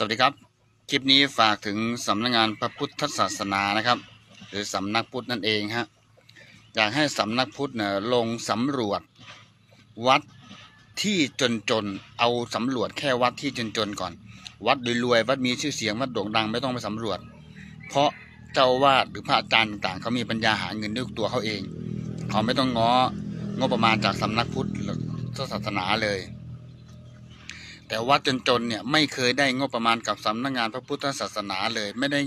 สวัสดีครับ คลิปนี้ฝากถึงสำนักงานพระพุทธศาสนานะครับ หรือสำนักพุทธนั่นเองฮะอยากให้สำนักพุทธเนี่ยลงสำรวจวัดที่จนๆเอาสำรวจแค่วัดที่จนๆก่อน วัดรวยๆวัดมีชื่อเสียงวัดโด่งดังไม่ต้องไปสำรวจ เพราะเจ้าวาดหรือพระอาจารย์ต่างๆเขามีปัญญาหาเงินด้วยตัวเขาเอง เขาไม่ต้องง้องบประมาณจากสำนักพุทธหรือศาสนาเลย แต่วัดจนๆเนี่ยไม่เคยได้งบประมาณกับสำนักงานพระพุทธศาสนาเลย ไม่ได้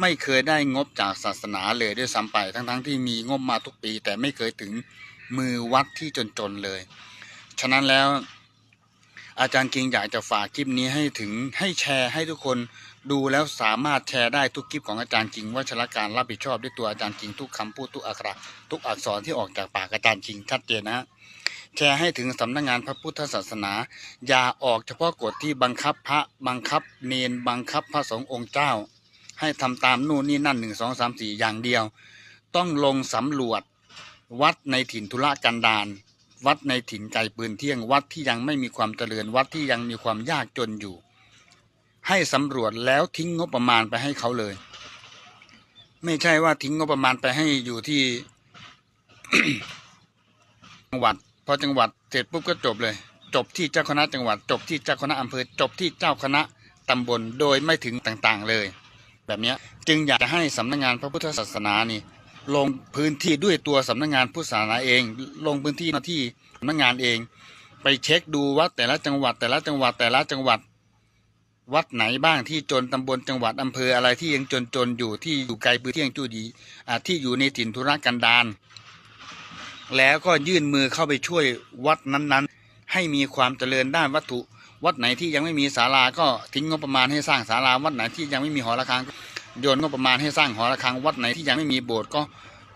ไม่เคยได้งบจากศาสนาเลยด้วยซ้ำไปทั้งๆที่มีงบมาทุกปี แต่ไม่เคยถึงมือวัดที่จนๆเลย ฉะนั้นแล้วอาจารย์กิงอยากจะฝากคลิปนี้ให้ถึงให้แชร์ให้ทุกคนดูแล้วสามารถแชร์ได้ทุกคลิปของอาจารย์กิงว่าชลการรับผิดชอบด้วยตัวอาจารย์กิงทุกคำพูดทุกอักขระทุกอักษรที่ออกจากปากอาจารย์กิงชัดเจนนะฮะ แชร์ให้ถึงสำนักงานพระพุทธศาสนา อย่าออกเฉพาะกฎที่บังคับพระบังคับเนนบังคับพระสงฆ์องค์เจ้า ให้ทำตามนู่นนี่นั่นหนึ่งสองสามสี่อย่างเดียว ต้องลงสำรวจ วัดในถิ่นธุระกันดารวัดในถิ่นไกลปืนเที่ยงวัดที่ยังไม่มีความเจริญวัดที่ยังมีความยากจนอยู่ ให้สำรวจแล้วทิ้งงบประมาณไปให้เขาเลย ไม่ใช่ว่าทิ้งงบประมาณไปให้อยู่ที่จังหวัด พอจังหวัดเสร็จปุ๊บก็จบเลย จบที่เจ้าคณะจังหวัด จบที่เจ้าคณะอำเภอจบที่เจ้าคณะตำบลโดยไม่ถึงต่างๆเลย แบบนี้จึงอยากจะให้สำนักงานพระพุทธศาสนานี่ลงพื้นที่ด้วยตัวสำนักงานพุทธศาสนาเอง ลงพื้นที่มาที่สำนักงานเอง ไปเช็คดูว่าแต่ละจังหวัดแต่ละจังหวัดแต่ละจังหวัด วัดไหนบ้างที่จนตำบลจังหวัดอำเภออะไรที่ยังจนจนอยู่ที่อยู่ไกลพื้นที่ยังจูดีที่อยู่ในถิ่นธุรกันดาร แล้วก็ยื่นมือเข้าไปช่วยวัดนั้นๆ ให้มีความเจริญด้านวัตถุ วัดไหนที่ยังไม่มีศาลาก็ทิ้งงบประมาณให้สร้างศาลาวัดไหนที่ยังไม่มีหอระฆังโยนงบประมาณให้สร้างหอระฆังวัดไหนที่ยังไม่มีโบสถ์ก็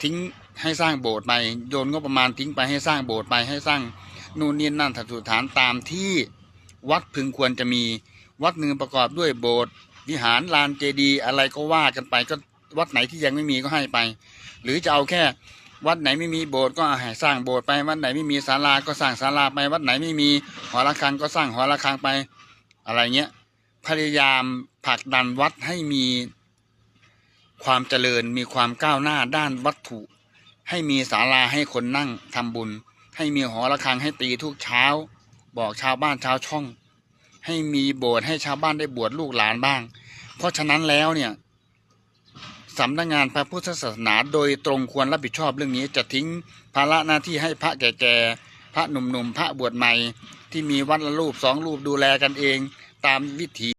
ทิ้งให้สร้างโบสถ์ไปโยนงบประมาณทิ้งไปให้สร้างโบสถ์ไปให้สร้างนู่นนี่นั่นถัดสุฐานตามที่วัดพึงควรจะมีวัดหนึ่งประกอบด้วยโบสถ์วิหารลานเจดีย์อะไรก็ว่ากันไปก็วัดไหนที่ยังไม่มีก็ให้ไป หรือจะเอาแค่ วัดไหนไม่มีโบสถ์ก็ให้สร้างโบสถ์ไป วัดไหนไม่มีศาลาก็สร้างศาลาไป วัดไหนไม่มีหอระฆังก็สร้างหอระฆังไป อะไรเงี้ย พยายามผลักดันวัดให้มีความเจริญ มีความก้าวหน้าด้านวัตถุ ให้มีศาลาให้คนนั่งทำบุญ ให้มีหอระฆังให้ตีทุกเช้า บอกชาวบ้านชาวช่อง ให้มีโบสถ์ให้ชาวบ้านได้บวชลูกหลานบ้าง เพราะฉะนั้นแล้วเนี่ย สำนักงานพระพุทธศาสนาโดยตรงควรรับผิดชอบเรื่องนี้จะทิ้งภาระหน้าที่ให้พระแก่ๆพระหนุ่มๆพระบวชใหม่ ที่มีวัดละรูปสองรูปดูแลกันเองตามวิถี